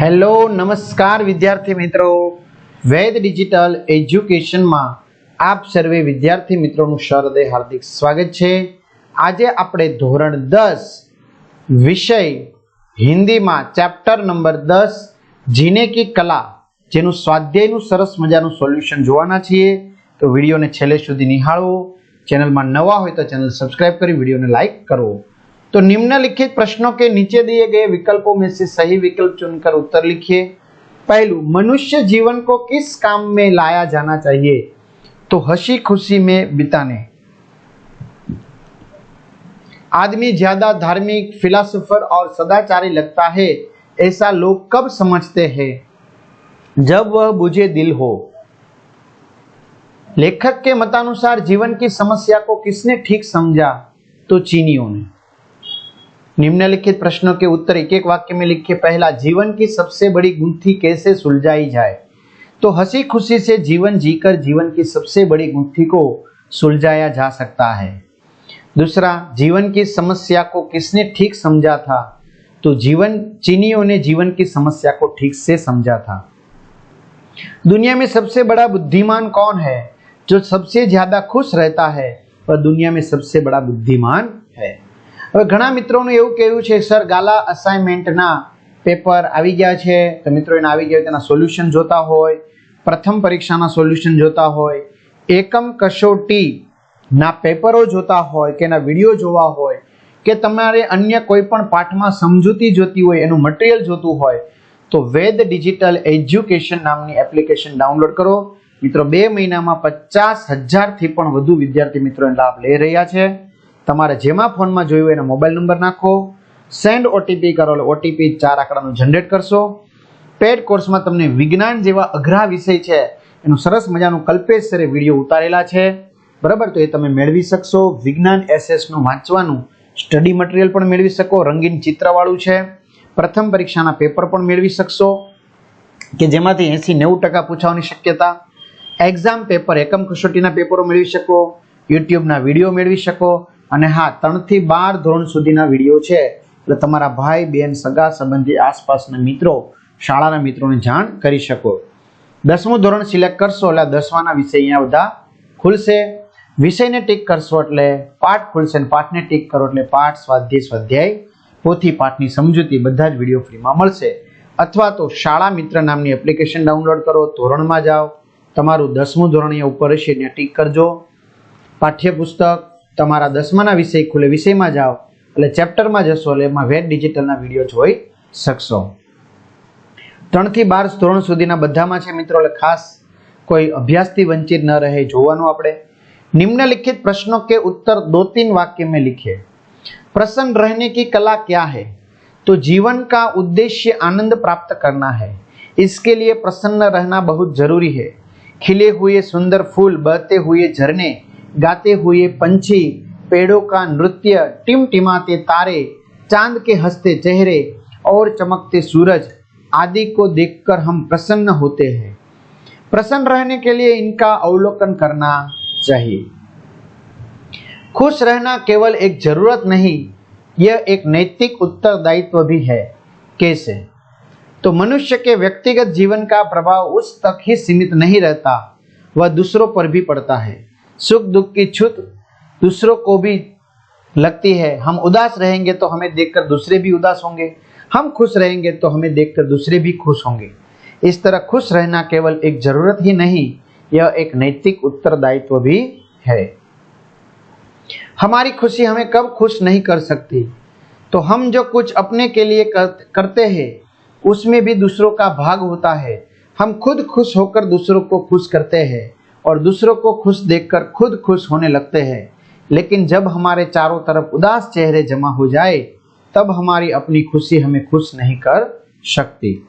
Hello, નમસ્કાર વિદ્યાર્થી મિત્રો. વેદ ડિજિટલ એજ્યુકેશનમાં આપ સર્વે વિદ્યાર્થી મિત્રોનું સહૃદય હાર્દિક સ્વાગત છે. આજે આપણે ધોરણ દસ, વિષય હિન્દીમાં ચેપ્ટર નંબર દસ, જીને કી કલા, જેનું સ્વાધ્યાયનું સરસ મજાનું સોલ્યુશન જોવાના છીએ. તો વિડીયોને છેલ્લે સુધી નિહાળવો ચેનલમાં નવા હોય તો ચેનલ સબસ્ક્રાઈબ કરી, વિડીયોને લાઇક કરવો तो निम्नलिखित प्रश्नों के नीचे दिए गए विकल्पों में से सही विकल्प चुनकर उत्तर लिखिए। पहलू, मनुष्य जीवन को किस काम में लाया जाना चाहिए? तो हँसी खुशी में बिताने। आदमी ज़्यादा धार्मिक, फिलोसोफर और सदाचारी लगता है, ऐसा लोग कब समझते हैं? जब वह बुझे दिल हो। लेखक के मतानुसार जीवन की समस्या को किसने ठीक समझा? तो चीनियों ने। निम्नलिखित प्रश्नों के उत्तर एक एक वाक्य में लिखे पहला, जीवन की सबसे बड़ी गुंथी कैसे सुलझाई जाए? तो हँसी खुशी से जीवन जीकर जीवन की सबसे बड़ी गुंथी को सुलझाया जा सकता है। दूसरा, जीवन की समस्या को किसने ठीक समझा था? तो जीवन, चीनियों ने जीवन की समस्या को ठीक से समझा था। दुनिया में सबसे बड़ा बुद्धिमान कौन है? जो सबसे ज़्यादा खुश रहता है वह दुनिया में सबसे बड़ा बुद्धिमान है। હવે ઘણા મિત્રોનું એવું કહેવું છે, સર, ગાલા અસાઇનમેન્ટના પેપર આવી ગયા છે. તો મિત્રો, એને આવી ગયા તેના સોલ્યુશન જોતા હોય, પ્રથમ પરીક્ષાના સોલ્યુશન જોતા હોય, એકમ કસોટીના પેપરો જોતા હોય કે એના વીડિયો જોવા હોય, કે તમારે અન્ય કોઈ પણ પાઠમાં સમજૂતી જોતી હોય, એનું મટીરિયલ જોતું હોય, તો વેદ ડિજિટલ એજ્યુકેશન નામની એપ્લિકેશન ડાઉનલોડ કરો. મિત્રો, બે મહિનામાં પચાસ હજારથી પણ વધુ વિદ્યાર્થી મિત્રો લાભ લઈ રહ્યા છે. તમારે જેમાં ફોનમાં જોયું એનો મોબાઈલ નંબર નાખો, સેન્ડ ઓટીપી કરો એટલે ઓટીપી ચાર આંકડાનું જનરેટ કરશો. પેડ કોર્સમાં તમને વિજ્ઞાન જેવા અઘરા વિષય છે, એનું સરસ મજાનું કલ્પેશ સરે વીડિયો ઉતારેલા છે. બરાબર? તો એ તમે મેળવી શકશો. વિજ્ઞાન એસએસનું વાંચવાનું સ્ટડી મટીરિયલ પણ મેળવી શકો, રંગીન ચિત્રવાળું છે. પ્રથમ પરીક્ષાના પેપર પણ મેળવી શકશો, કે જેમાંથી એંસી નેવું ટકા પૂછવાની શક્યતા. એક્ઝામ પેપર એકમ કસોટીના પેપરો મેળવી શકો. યુટ્યુબના વીડિયો મેળવી શકો. અને હા, ત્રણથી બાર ધોરણ સુધીના વીડિયો છે. એટલે તમારા ભાઈ બહેન સગા, સંબંધી, આસપાસના મિત્રો, શાળાના મિત્રોને જાણ કરી શકો. દસમું ધોરણ સિલેક્ટ કરશો, એટલે દસમાના વિષય અહીંયા બધા ખુલશે. વિષયને ટીક કરશો એટલે પાઠ ખુલશે અને પાઠને ટીક કરો એટલે પાઠ, સ્વાધ્યાય સ્વાધ્યાય, પોથી પાઠની સમજૂતી બધા જ વીડિયો ફ્રીમાં મળશે. અથવા તો શાળા મિત્ર નામની એપ્લિકેશન ડાઉનલોડ કરો, ધોરણમાં જાઓ. તમારું દસમું ધોરણ અહીંયા ઉપર હશે ત્યાં ટીક કરજો. પાઠ્યપુસ્તક તમારા દસમાના વિષય ખુલે વિષયમાં જાઓ એટલે ચેપ્ટરમાં જશો એટલે એમાં વેદ ડિજિટલના વિડીયો જોઈ શકશો ત્રણથી બાર ધોરણ સુધીના બધામાં છે મિત્રો એટલે ખાસ કોઈ અભ્યાસથી વંચિત ન રહે જોવાનું આપણે निम्नलिखित प्रश्नों के उत्तर दो तीन वाक्य में लिखिए प्रसन्न रहने की कला क्या है तो जीवन का उद्देश्य आनंद प्राप्त करना है इसके लिए प्रसन्न रहना बहुत जरूरी है खिले हुए सुंदर फूल बहते हुए झरने गाते हुए पंछी पेड़ों का नृत्य टिमटिमाते तारे, चाँद के हँसते चेहरे और चमकते सूरज आदि को देखकर हम प्रसन्न होते हैं। प्रसन्न रहने के लिए इनका अवलोकन करना चाहिए। खुश रहना केवल एक ज़रूरत नहीं, यह एक नैतिक उत्तरदायित्व भी है, कैसे तो मनुष्य के व्यक्तिगत जीवन का प्रभाव उस तक ही सीमित नहीं रहता, वह दूसरों पर भी पड़ता है। सुख दुख की छुत दूसरों को भी लगती है। हम उदास रहेंगे तो हमें देखकर दूसरे भी उदास होंगे। हम खुश रहेंगे तो हमें देखकर दूसरे भी खुश होंगे। इस तरह खुश रहना केवल एक ज़रूरत ही नहीं यह एक नैतिक उत्तरदायित्व भी है। हमारी खुशी हमें कब खुश नहीं कर सकती। तो हम जो कुछ अपने के लिए कर, करते हैं उसमें भी दूसरों का भाग होता है। हम खुद खुश होकर दूसरों को खुश करते हैं। और दूसरों को खुश देखकर खुद खुश होने लगते हैं। लेकिन जब हमारे चारों तरफ़ उदास चेहरे जमा हो जाए, तब हमारी अपनी खुशी हमें खुश नहीं कर सकती।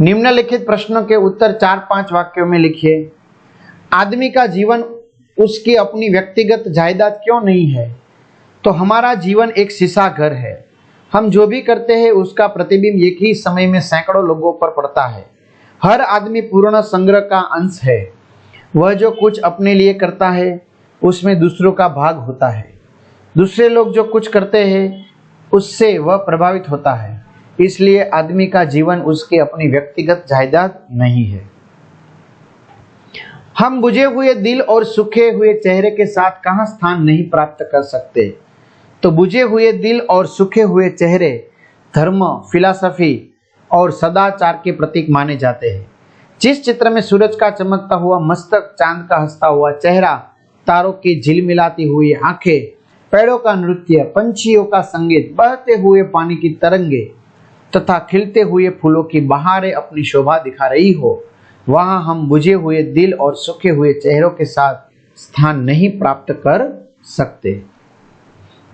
निम्नलिखित प्रश्नों के उत्तर चार पाँच वाक्यों में लिखिए। आदमी का जीवन उसकी अपनी व्यक्तिगत जायदाद क्यों नहीं है? तो हमारा जीवन एक शीशा घर है। हम जो भी करते हैं, उसका प्रतिबिंब एक ही समय में सैकड़ों लोगों पर पड़ता है। हर आदमी पूर्ण संग्रह का अंश है। वह जो कुछ अपने लिए करता है, उसमें दूसरों का भाग होता है। दूसरे लोग जो कुछ करते हैं, उससे वह प्रभावित होता है। इसलिए आदमी का जीवन उसकी अपनी व्यक्तिगत जायदाद नहीं है। हम बुझे हुए दिल और सूखे हुए चेहरे के साथ कहाँ स्थान नहीं प्राप्त कर सकते? तो बुझे हुए दिल और सूखे हुए चेहरे, धर्म, फिलासफी और सदाचार के प्रतीक माने जाते हैं। जिस चित्र में सूरज का चमकता हुआ मस्तक, चाँद का हंसता हुआ चेहरा, तारों की झिलमिलाती हुई आँखें, पेड़ों का नृत्य, पंछियों का संगीत, बहते हुए पानी की तरंगे, तथा खिलते हुए फूलों की बहारें अपनी शोभा दिखा रही हो, वहाँ हम बुझे हुए दिल और सूखे हुए चेहरों के साथ स्थान नहीं प्राप्त कर सकते।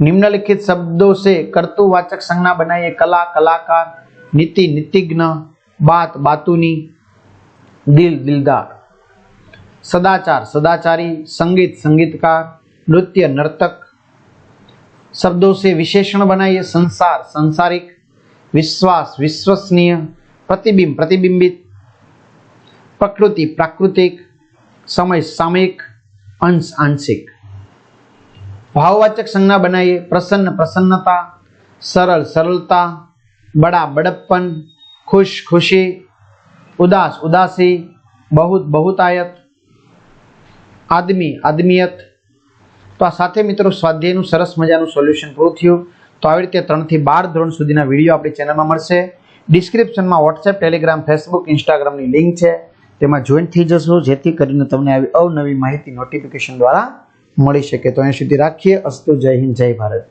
निम्नलिखित शब्दों से कर्तुवाचक संज्ञा बनाइए, कला, कलाकार नीति नीतिज्ञ, बात बातूनी, दिल दिलदार। सदाचार सदाचारी, संगीत संगीतकार, नृत्य नर्तक। शब्दों से विशेषण बनाइए संसार संसारिक। विश्वास विश्वसनीय, प्रतिबिंब प्रतिबिंबित। प्रकृति प्राकृतिक, समय सामयिक, अंश आंशिक। भाववाचक संज्ञा बनाइए प्रसन्न प्रसन्नता, सरल सरलता। બડા બડપ્પન ખુશ ખુશી ઉદાસ ઉદાસી બહુત બહુતાયત આદમી આદમીયત તો આ સાથે મિત્રો સ્વાધ્યાયનું સરસ મજાનું સોલ્યુશન પૂરું થયું. તો આવી રીતે ત્રણથી બાર ધોરણ સુધીના વીડિયો આપણી ચેનલમાં મળશે. ડિસ્ક્રિપ્શનમાં વોટ્સએપ ટેલિગ્રામ ફેસબુક ઇન્સ્ટાગ્રામની લિંક છે. તેમાં જોઈન્ટ થઈ જશો, જેથી કરીને તમને આવી અવનવી માહિતી નોટિફિકેશન દ્વારા મળી શકે. તો અહીં સુધી રાખીએ. અસ્તુ જય હિન્દ, જય ભારત.